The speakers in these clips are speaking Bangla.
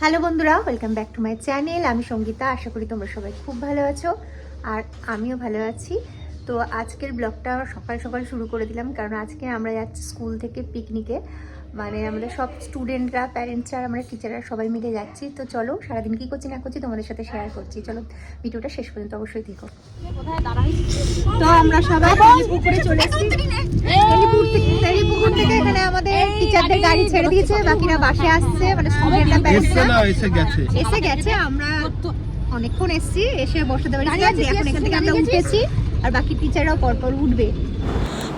হ্যালো বন্ধুরা welcome back to my channel আমি সঙ্গীতা, আশা করি তোমরা সবাই খুব ভালো আছো, আর আমিও ভালো আছি। তো আজকের ব্লগটা সকাল সকাল শুরু করে দিলাম, কারণ আজকে আমরা যাচ্ছি স্কুল থেকে পিকনিকে মানে আমাদের সব স্টুডেন্টরা প্যারেন্টসরা আমরা টিচাররা সবাই মিলে যাচ্ছি। তো চলো সারাদিন কী করছি না করছি তোমাদের সাথে শেয়ার করছি। চলো ভিডিওটা শেষ পর্যন্ত অবশ্যই দেখো। তো আমরা সবাই পুকুরে চলে এসেছি। থেকে এখানে আমাদের টিচারদের গাড়ি ছেড়ে দিয়েছে। বাকিরা বাসে আসছে মানে স্টুডেন্টরা প্যারেন্টসরা এসে গেছে। এসে গেছে আমরা অনেকক্ষণ এসেছি এসে বসাতে পারি এখন এখান থেকে আমরা উঠেছি। আর বাকি টিচাররাও পরপর উঠবে।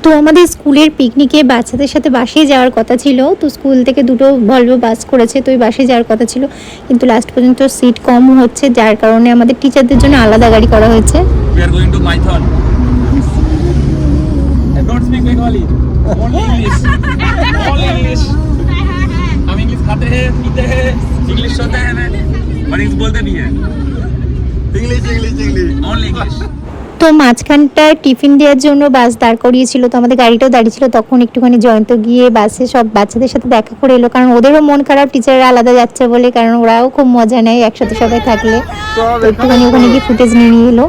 তো আমাদের স্কুলের পিকনিকে বাচ্চাদের সাথে বাসে যাওয়ার কথা ছিল তো স্কুল থেকে দুটো ভলভো বাস করেছে তো ওই বাসে যাওয়ার কথা ছিল কিন্তু লাস্ট পর্যন্ত সিট কম হচ্ছে যার কারণে আমাদের টিচারদের জন্য আলাদা গাড়ি করা হয়েছে We are going to Python. I don't speak Bengali. Only English. Only English. हम इंग्लिश खाते हैं पीते हैं इंग्लिश सोते हैं और इंग्लिश बोलते नहीं है English English English only English তো মাঝখানটা টিফিন দেওয়ার জন্য বাস দাঁড় করিয়েছিল তো আমাদের গাড়িটাও দাঁড়িয়ে ছিল তখন একটুখানি জয়ন্ত গিয়ে বাসে সব বাচ্চাদের সাথে দেখা করে এলো কারণ ওদেরও মন খারাপ টিচাররা আলাদা যাচ্ছে বলে কারণ ওরাও খুব মজা নেয় একসাথে সবাই থাকলে। তো একটুখানি ওখানে গিয়ে ফুটেজ নিয়ে নিয়ে এলো।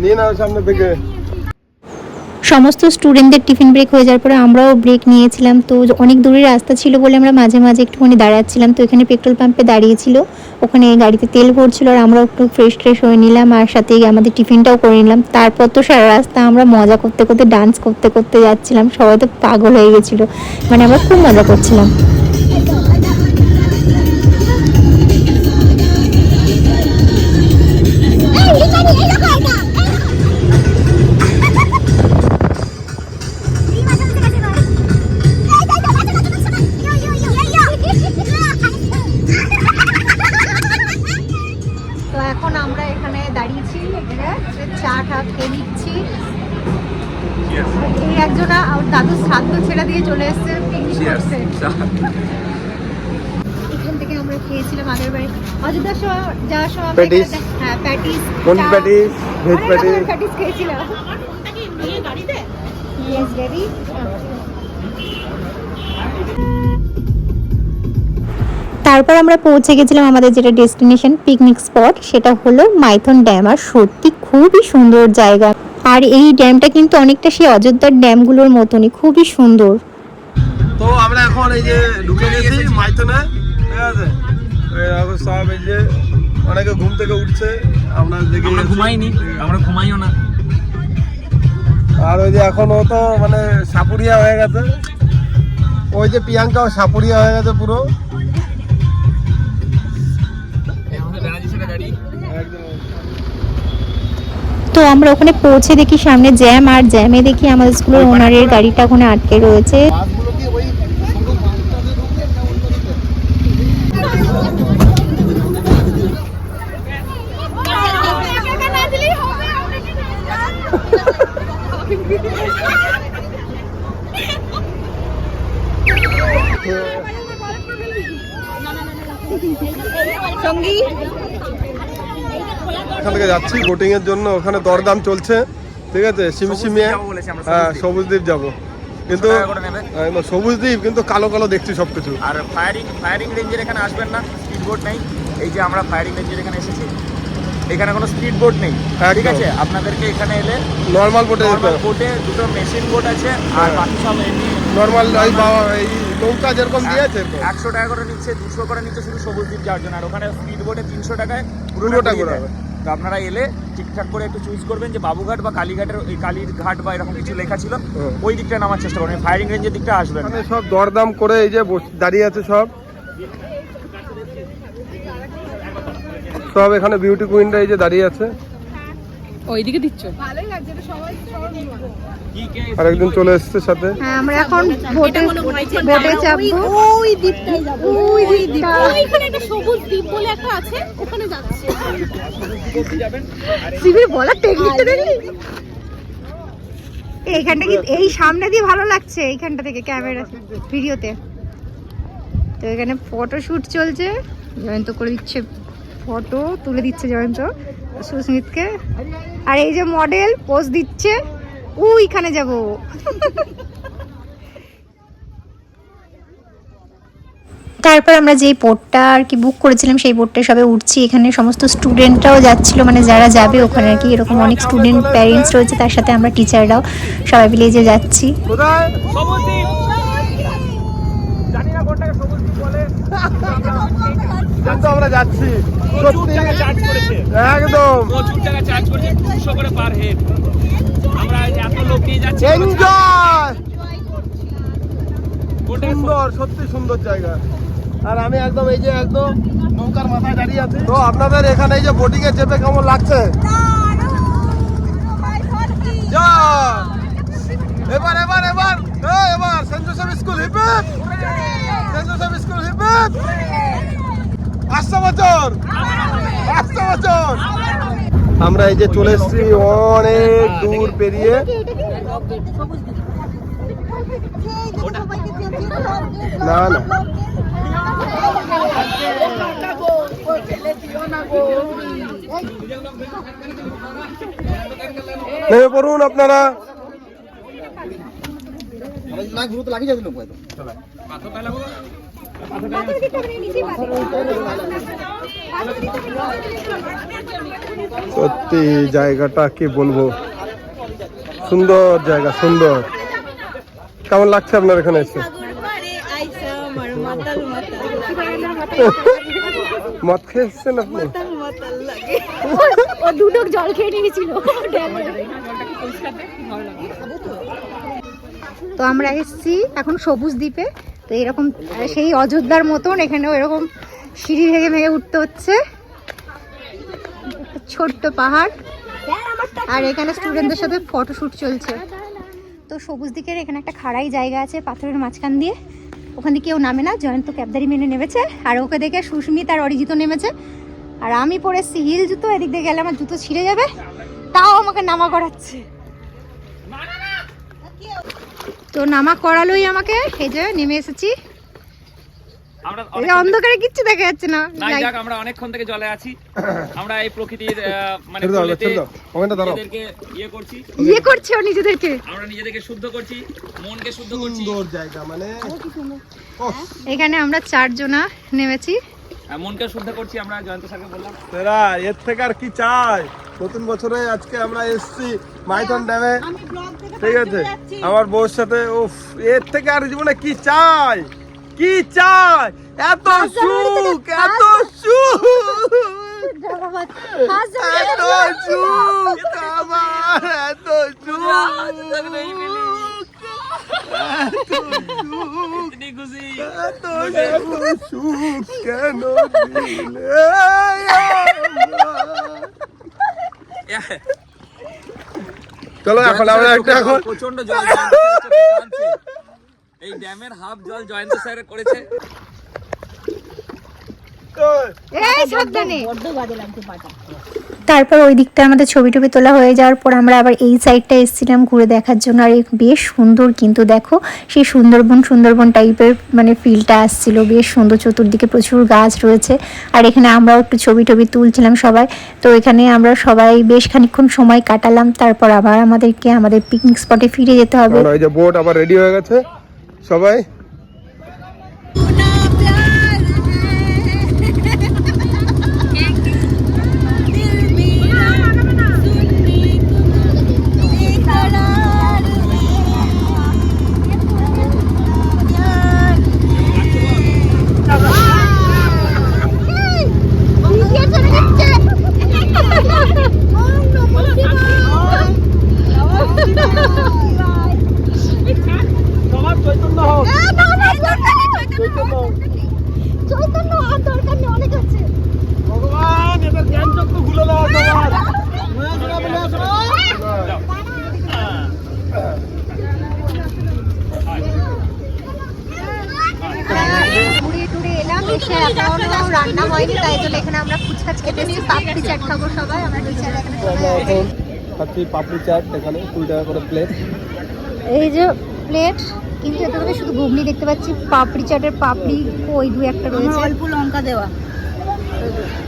নিয়ে নাও সামনে থেকে। সমস্ত স্টুডেন্টদের টিফিন ব্রেক হয়ে যাওয়ার পরে আমরাও ব্রেক নিয়েছিলাম। তো অনেক দূরের রাস্তা ছিল বলে আমরা মাঝে মাঝে একটুখানি দাঁড়াচ্ছিলাম। তো এখানে পেট্রোল পাম্পে দাঁড়িয়েছিল। ওখানে গাড়িতে তেল ভরছিল আর আমরাও একটু ফ্রেশ ট্রেশ হয়ে নিলাম আর সাথে আমাদের টিফিনটাও করে নিলাম। তারপর তো সারা রাস্তা আমরা মজা করতে করতে ডান্স করতে করতে যাচ্ছিলাম। সবাই তো পাগল হয়ে গেছিল। মানে আমরা খুব মজা করছিলাম। একজনা শ্রাদ্ধ ছেড়ে দিয়ে চলে এসছে এখান থেকে আমরা খেয়েছিলাম আগের বারে। অযোধ্যার যাওয়ার সময় আমরা Patties? এখানে- হ্যাঁ patties patties veg patties patties খেয়েছিলাম। Yes, baby. তারপর আমরা পৌঁছে গেছিলাম আমাদের যেটা ডেস্টিনেশন পিকনিক স্পট সেটা হলো মাইথন ড্যাম। আর সত্যি খুবই সুন্দর জায়গা। আর এই ড্যামটা কিন্তু অনেকটা সেই অযোধ্যার ড্যামগুলোর মতনই খুবই সুন্দর। তো আমরা এখন এই যে ঢুকে গেছি মাইথনে ঠিক আছে? সব এই যে অনেকে ঘুম থেকে উঠছে আমরা দেখে আমরা ঘুমাইনি আমরা ঘুমাইও না। আর ওই যে এখন ও তো মানে সাপুরিয়া হয়ে গেছে। ওই যে প্রিয়াঙ্কাও সাপুরিয়া হয়ে গেছে পুরো। একদম। তো আমরা ওখানে পৌঁছে দেখি সামনে জ্যাম আর জ্যামে দেখি আমাদের স্কুলের ওনারের গাড়িটা ওখানে আটকে রয়েছে। এর জন্য ওখানে দরদাম চলছে ঠিক আছে যাব হ্যাঁ সবুজদ্বীপ। সবুজদ্বীপ যাব কিন্তু সবুজদ্বীপ কিন্তু কালো কালো দেখছি সবকিছু আর ফায়ারিং ফায়ারিং রেঞ্জের এখানে আসবেন না স্পিড বোট নেই এই যে আমরা ফায়ারিং রেঞ্জের এখানে এসেছি এখানে কোনো স্পিড বোট নেই ঠিক আছে আপনাদেরকে এখানে এলে নর্মাল বোটে নর্মাল বোটে দুটো মেশিন বোট আছে আর হ্যাঁ। বাকি সব এমনি নর্মাল এই নৌকা যেরকম দিয়েছে। একশো টাকা করে নিচ্ছে দুশো করে নিচ্ছে শুধু সবুজ দ্বীপ যাওয়ার জন্য আর ওখানে স্পিড বোটে তিনশো টাকায় পুরোটা ঘোরাবে। দেয়। তো আপনারা এলে ঠিকঠাক করে একটু চুজ করবেন যে বাবুঘাট বা কালীঘাটের এই কালীর ঘাট বা এরকম কিছু লেখা ছিল ওই দিকটা নামার চেষ্টা করবেন ফায়ারিং রেঞ্জের দিকটা আসবেন। এখানে সব দরদাম করে এই যে দাঁড়িয়ে আছে সব। সব এখানে বিউটি কুইনরা এই যে দাঁড়িয়ে আছে। ওইদিকে দিচ্ছ? আর একজন চলে এসছে সাথে। হ্যাঁ আমরা এখন বোটে বোটে চাপবো। ওই দ্বীপটাই যাব। ওই দ্বীপটা। ওইখানে একটা সবুজ দ্বীপ বলে একটা আছে ওখানে যাচ্ছে। শিবির বলার টেকনিকটা দেখলি? এইখানটা কি এই সামনে দিয়ে ভালো লাগছে এইখানটা থেকে ক্যামেরা ভিডিওতে। তো এখানে ফটো শুট চলছে। জয়ন্ত করে দিচ্ছে ফটো তুলে দিচ্ছে জয়ন্ত সুস্মিতকে। আর এই যে মডেল পোজ দিচ্ছে। উইখানে যাব। তারপর আমরা যেই বোটটা আর কি বুক করেছিলাম সেই বোটটা সবে উঠছি। এখানে সমস্ত স্টুডেন্টরাও যাচ্ছিল মানে যারা যাবে ওখানে আর কি এরকম অনেক স্টুডেন্ট প্যারেন্টস রয়েছে তার সাথে আমরা টিচাররাও সবাই মিলে যে যাচ্ছি। আমরা একদম। প্রচুর টাকা চার্জ করেছে দুশো করে পার হেড আমরা এত লোক নিয়ে যাচ্ছি। এনজয় সুন্দর সত্যি সুন্দর জায়গা। আর আমি একদম এই যে একদম নৌকার মাথায় দাঁড়িয়ে আছি। তো আপনাদের এখানে এই যে বোটিং এ চেপে কেমন লাগছে! এবার এবার এবার! এবার! সেন্ট জোসেফ স্কুল হিপে সেন্ট জোসেফ স্কুল হিপে আসছে বছর! আসছে বছর! আমরা এই যে চলে এসেছি অনেক দূর পেরিয়ে। না না। নেমে পড়ুন আপনারা। সত্যি জায়গাটা কি বলব? সুন্দর জায়গা সুন্দর। কেমন লাগছে আপনার এখানে এসে? মদ খেয়ে আপনি? জল খেয়ে নিয়েছিল। তো আমরা এসেছি এখন সবুজ দ্বীপে। তো এরকম, সেই অযোধ্যার মতন এখানেও এরকম সিঁড়ি ভেঙে ভেঙে উঠতে হচ্ছে। ছোট্ট পাহাড়। আর এখানে স্টুডেন্টদের সাথে ফটোশুট চলছে। তো সবুজ দিকের এখানে একটা খাড়াই জায়গা আছে পাথরের মাঝখান দিয়ে। ওখান দিয়ে কেউ নামে না, জয়ন্ত ক্যাবদারি মেনে নেমেছে। আর ওকে দেখে সুস্মিত আর অরিজিৎ নেমেছে। আর আমি পরেছি হিল জুতো, এদিক দিয়ে গেলে আমার জুতো ছিঁড়ে যাবে। তাও আমাকে নামা করাচ্ছে। তো নামা করালোই আমাকে। এই যে নেমে এসেছি। আমরা এই যে অন্ধকারে কিচ্ছু দেখা যাচ্ছে না। যাক আমরা অনেকক্ষণ থেকে জলে আছি। আমরা এই প্রকৃতির মানে ছেড়ে দাও ছেড়ে দাও। ওখানটা দাঁড়াও। নিজেদেরকে ইয়ে করছি। ইয়ে করছে ও নিজেদেরকে। আমরা নিজেদেরকে শুদ্ধ করছি মনকে শুদ্ধ করছি। সুন্দর। জায়গা মানে এখানে আমরা চারজনা নেমেছি। মনকে শুদ্ধ করছি আমরা জয়ন্ত স্যারকে বললাম। তেরা এর থেকে আর কি চাই? নতুন বছরে আজকে আমরা এসেছি মাইথন ড্যামে। ঠিক আছে। আমার বউর সাথে উফ এর থেকে আর জীবনে কি চাই? কি চাই? এত সুখ এত সুখ। এত সুখ আমার এত সুখ। ইতনি খুশি এত এত সুখ। কেন দিলে? চলো এখন আমরা একটা এখন প্রচণ্ড জল। এই ড্যামের হাফ জল জয়ন্ত স্যার করেছে এই সাবধানে তারপর ওই দিকটা আমাদের ছবি টবি তোলা হয়ে যাওয়ার পর আমরা আবার এই সাইডটা এসেছিলাম ঘুরে দেখার জন্য। আর বেশ সুন্দর কিন্তু দেখো, সেই সুন্দরবন সুন্দরবন টাইপের মানে ফিলটা আসছিল। বেশ সুন্দর, চতুর্দিকে প্রচুর গাছ রয়েছে। আর এখানে আমরাও একটু ছবি টবি তুলছিলাম সবাই। তো এখানে আমরা সবাই বেশ খানিক্ষণ সময় কাটালাম। তারপর আবার আমাদেরকে আমাদের পিকনিক স্পটে ফিরে যেতে হবে। সবাই সবার চৈতন্য হোক চৈতন্য আর দরকার নেই অনেক আছে ভগবান এদের জ্ঞান চক্ষু খুলে দাও সবার ঘুরে টুরে এলাম এসে এখনও রান্না হয়নি তাই জন্য এখানে আমরা ফুচকাচ খেতে এসেছি পাপড়ি চাট খাব সবাই আমরা টিচার এখানে সবাই আমরা আছি। এখন খাচ্ছি পাপড়ি চাট এখানে কুড়ি টাকা করে প্লেট এই যে প্লেট কিন্তু এতে করে শুধু ঘুগনি দেখতে পাচ্ছি পাপড়ি চাটের পাপড়ি ওই দু একটা রয়েছে। অল্প লঙ্কা দেওয়া।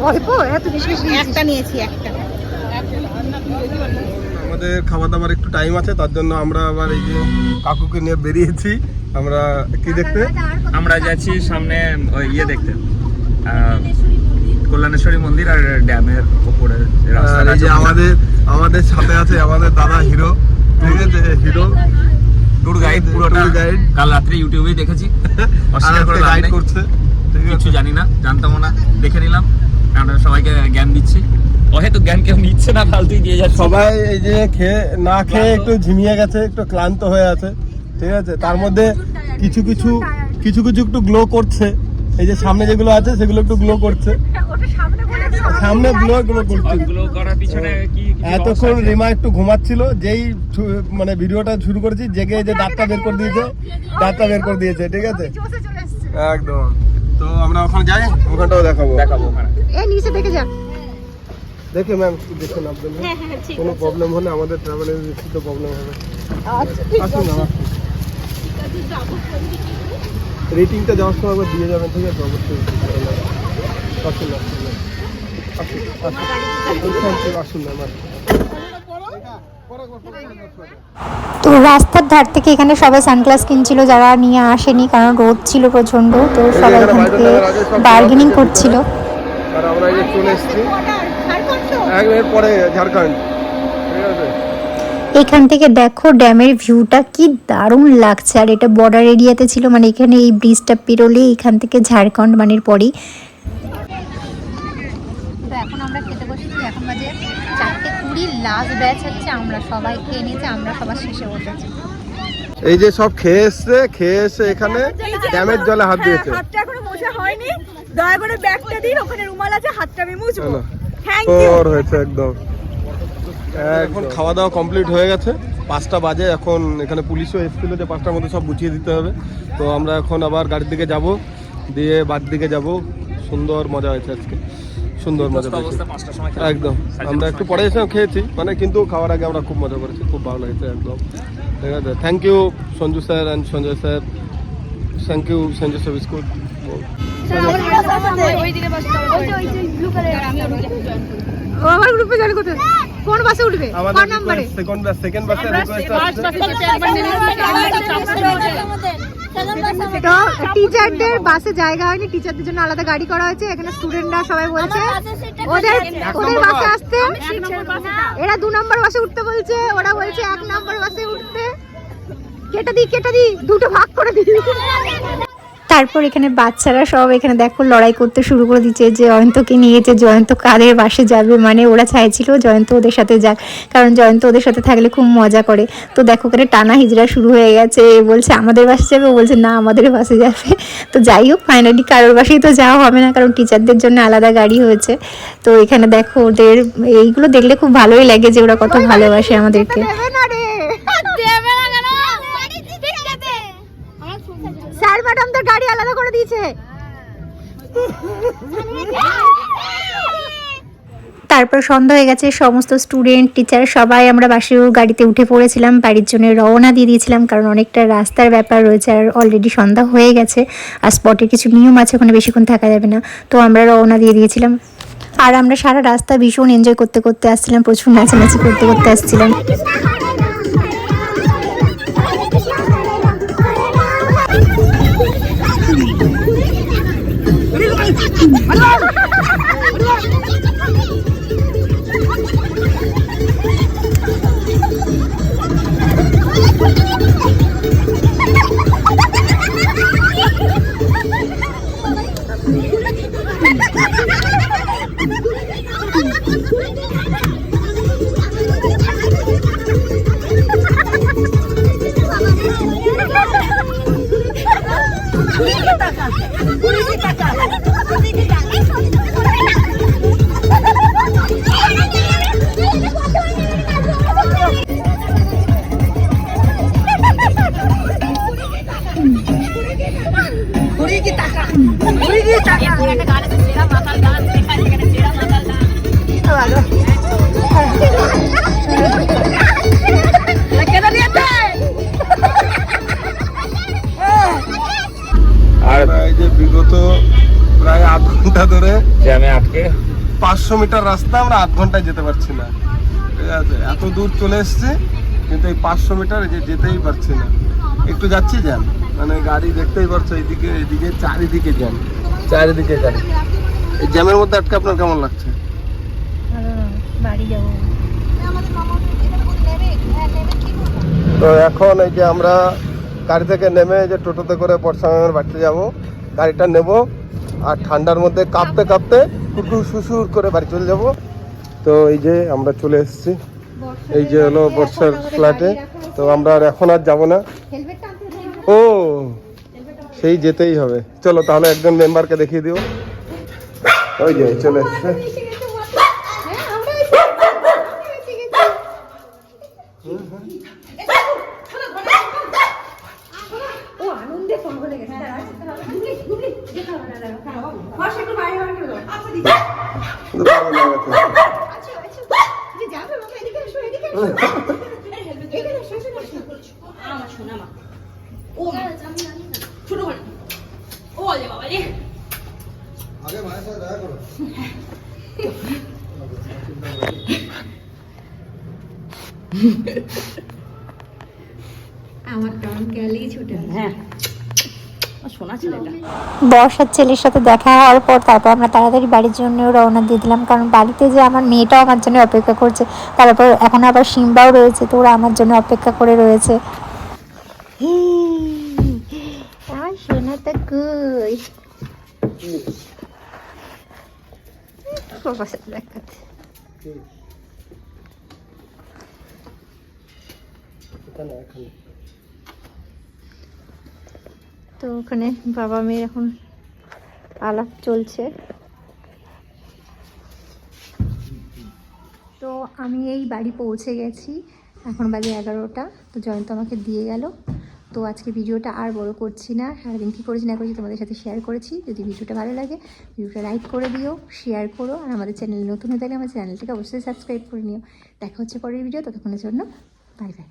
অল্প? এত বেশি বেশি একটা নিয়েছি একটা। আমাদের খাওয়া দাওয়ার একটু টাইম আছে তার জন্য আমরা আবার এই যে কাকুকে নিয়ে বেরিয়েছি। আমরা কি দেখতে? আমরা যাচ্ছি সামনে ওই ইয়ে দেখতে। আহ, কল্যাণেশ্বরী মন্দির আর ড্যামের যে আমাদের আমাদের সাথে আছে আমাদের দাদা হিরো। ঠিক আছে হিরো। ট্যুর গাইড পুরো Tour গাইড কাল রাত্রে ইউটিউবেই দেখেছি। অস্বীকার করে গাইড করছে কিছু জানি না জানতামও না দেখে নিলাম। আমরা সবাইকে জ্ঞান দিচ্ছি। হয়তো জ্ঞান কেউ নিচ্ছে না ফালতুই দিয়ে যাচ্ছে। সবাই এই যে খেয়ে না খেয়ে একটু ঝিমিয়ে গেছে একটু ক্লান্ত হয়ে আছে ঠিক আছে। তার মধ্যে কিছু কিছু কিছু কিছু একটু গ্লো করছে। এই যে সামনে যেগুলো আছে সেগুলো একটু গ্লো করছে। সামনে গ্লো গ্লো করার পিছনে এতক্ষণ রিমা একটু ঘুমাচ্ছিল যেই মানে ভিডিওটা শুরু করেছি জেগে যে দাঁতটা বের করে দিয়েছে দাঁতটা বের করে দিয়েছে ঠিক আছে? একদম। তো আমরা ওখানে যাই ওখানটাও দেখাবো। দেখাবো ওখানে। এ নিচে দেখে যা। দেখে ম্যাম একটু দেখুন আপনাদের। কোনো প্রবলেম হলে আমাদের ট্রাভেলের তো প্রবলেম হবে। আসুন রেটিংটা যাওয়ার সময় দিয়ে যাবেন ঠিক আছে? অবশ্যই। আসুন আসুন। আসুন তো রাস্তার ধার থেকে এখানে সবাই সানগ্লাস কিনছিল যারা নিয়ে আসেনি কারণ রোদ ছিল প্রচণ্ড তো সবাই এখান থেকে বার্গেনিং করছিল। আর আমরা এই চলে এসেছি। এক পরে ঝাড়খণ্ড। এখান থেকে দেখো ড্যামের ভিউটা কি দারুণ লাগছে আর এটা বর্ডার এরিয়াতে ছিল মানে এখানে এই ব্রিজটা পেরোলে এখান থেকে ঝাড়খণ্ড মানের পরেই এখন আমরা খেতে বসেছি। এখন বাজে চারটে কুড়ি। লাস্ট ব্যাচ হচ্ছে। আমরা সবাই খেয়ে নিয়েছি। আমরা সবার শেষে বসেছি এই যে সব খেয়ে এসছে খেয়ে এসে এখানে ড্যামের জলে হাত দিয়েছে। হ্যাঁ, হাতটা এখনও মোছা হয়নি। দয়া করে ব্যাগটা দিন ওখানে রুমাল আছে হাতটা আমি মুছবো। থ্যাংক ইউ হয়েছে একদম। এখন খাওয়া দাওয়া কমপ্লিট হয়ে গেছে। পাঁচটা বাজে। এখন এখানে পুলিশও এসেছিল যে পাঁচটার মধ্যে সব গুছিয়ে দিতে হবে। তো আমরা এখন আবার গাড়ির দিকে যাব। দিয়ে বাড়ির দিকে যাব। সুন্দর মজা হয়েছে আজকে। সুন্দর মজা খেলাম। একদম। আমরা একটু পরে এসে খেয়েছি মানে কিন্তু খাওয়ার আগে আমরা খুব মজা করেছি খুব ভালো লেগেছে একদম। ঠিক আছে thank you Sanju sir and Sanjay sir. Thank you Sanjay sir biscuit. আমার গ্রুপে জয়েন করতে। কোন বাসে উঠবে? কোন নম্বরে সেকেন্ড সেকেন্ড বাসে রিকোয়েস্ট আসছে তো টিচারদের বাসে জায়গা হয়নি। টিচারদের জন্য আলাদা গাড়ি করা হয়েছে। এখানে স্টুডেন্টরা সবাই বলছে ওদের ওদের বাসে আসতে এরা দু নম্বর বাসে উঠতে বলছে। ওরা বলছে এক নম্বর বাসে উঠতে। কেটে দি কেটে দি দুটো ভাগ করে দিই। তারপর এখানে বাচ্চারা সব এখানে দেখো লড়াই করতে শুরু করে দিচ্ছে। যে জয়ন্তকে নিয়েছে জয়ন্ত কাদের বাসে যাবে মানে ওরা চাইছিল জয়ন্ত ওদের সাথে যাক কারণ জয়ন্ত ওদের সাথে থাকলে খুব মজা করে। তো দেখো এখানে টানা হিজড়া শুরু হয়ে গেছে এ বলছে আমাদের বাসে যাবে? ও বলছে না আমাদের বাসে যাবে। তো যাই হোক ফাইনালি কারোর বাসেই তো যাওয়া হবে না কারণ টিচারদের জন্য আলাদা গাড়ি হয়েছে। তো এখানে দেখো ওদের এইগুলো দেখলে খুব ভালোই লাগে যে ওরা কত ভালোবাসে আমাদেরকে। স্যার ম্যাডামদের গাড়ি আলাদা করে দিয়েছে। তারপর সন্ধ্যা হয়ে গেছে, সমস্ত স্টুডেন্ট টিচার সবাই আমরা বাসের গাড়িতে উঠে পড়েছিলাম। বাড়ির জন্য রওনা দিয়ে দিয়েছিলাম, কারণ অনেকটা রাস্তার ব্যাপার রয়েছে আর অলরেডি সন্ধ্যা হয়ে গেছে আর স্পটের কিছু নিয়ম আছে, ওখানে বেশিক্ষণ থাকা যাবে না। তো আমরা রওনা দিয়ে দিয়েছিলাম। আর আমরা সারা রাস্তা ভীষণ এনজয় করতে করতে আসছিলাম, প্রচুর নাচানাচি করতে করতে আসছিলাম। Thank you. আর যে বিগত প্রায় আধ ঘণ্টা ধরে জ্যামে পাঁচশো মিটার রাস্তা আমরা আধ ঘন্টায় যেতে পারছি না। ঠিক আছে এত দূর চলে এসছে কিন্তু এই পাঁচশো মিটার যে যেতেই পারছি না। একটু যাচ্ছি জ্যাম মানে গাড়ি দেখতেই পারছ এইদিকে এইদিকে চারিদিকে জ্যাম। চারিদিকে গাড়ি। এই জ্যামের মধ্যে আটকে আপনার কেমন লাগছে? বাড়ি যাব তো এখন এই যে আমরা গাড়ি থেকে নেমে যে টোটোতে করে বর্ষা ম্যামের বাড়িতে যাব। গাড়িটা নেব আর ঠান্ডার মধ্যে কাঁপতে কাঁপতে কুকুর সুসুর করে বাড়ি চলে যাব। তো এই যে আমরা চলে এসেছি। এই যে হলো বর্ষার ফ্ল্যাটে তো আমরা আর এখন আর যাব না। ও সেই যেতেই হবে। চলো তাহলে একজন মেম্বারকে দেখিয়ে দিও। ওই যে চলে এসছে হ্যাঁ আমরা এসে আমরা এসে গেছি ও আনন্দে ফোন করে গেছে বস একটু বাইরে বাইরে করে দাও আচ্ছা দিদি কিন্তু ভালো লাগাচ্ছে। আচ্ছা আচ্ছা যে যাবে বাবা এদিকে এসো এদিকে এসো এদিকে এসো এসো এসো আমার শোনা মা ও মা, ছোট ঘরে ও রে বাবা রে আমার কেমন গেলেই ছুটে হ্যাঁ। ও শোনা ছেলেটা। বর্ষার ছেলের সাথে দেখা হওয়ার পর তারপর আমরা তাড়াতাড়ি বাড়ির জন্য রওনা দিয়ে দিলাম। কারণ বাড়িতে যে আমার মেয়েটাও আমার জন্য অপেক্ষা করছে তারপর এখন আবার সিম্বাও রয়েছে তো ওরা আমার জন্য অপেক্ষা করে রয়েছে। আমার কই সাথে দেখাচ্ছে তো ওখানে বাবা মেয়ের এখন আলাপ চলছে। তো আমি এই বাড়ি পৌঁছে গেছি। এখন বাজে এগারোটা। তো জয়ন্ত আমাকে দিয়ে গেল। তো আজকে ভিডিওটা আর বড় করছি না। সারাদিন কী করেছি না করেছি তোমাদের সাথে শেয়ার করেছি। যদি ভিডিওটা ভালো লাগে, ভিডিওটা লাইক করে দিও শেয়ার করো। আর আমাদের চ্যানেল নতুন হয়ে থাকলে আমার চ্যানেলটাকে অবশ্যই সাবস্ক্রাইব করে নিও। দেখা হচ্ছে পরের ভিডিও ততক্ষণের জন্য বাই বাই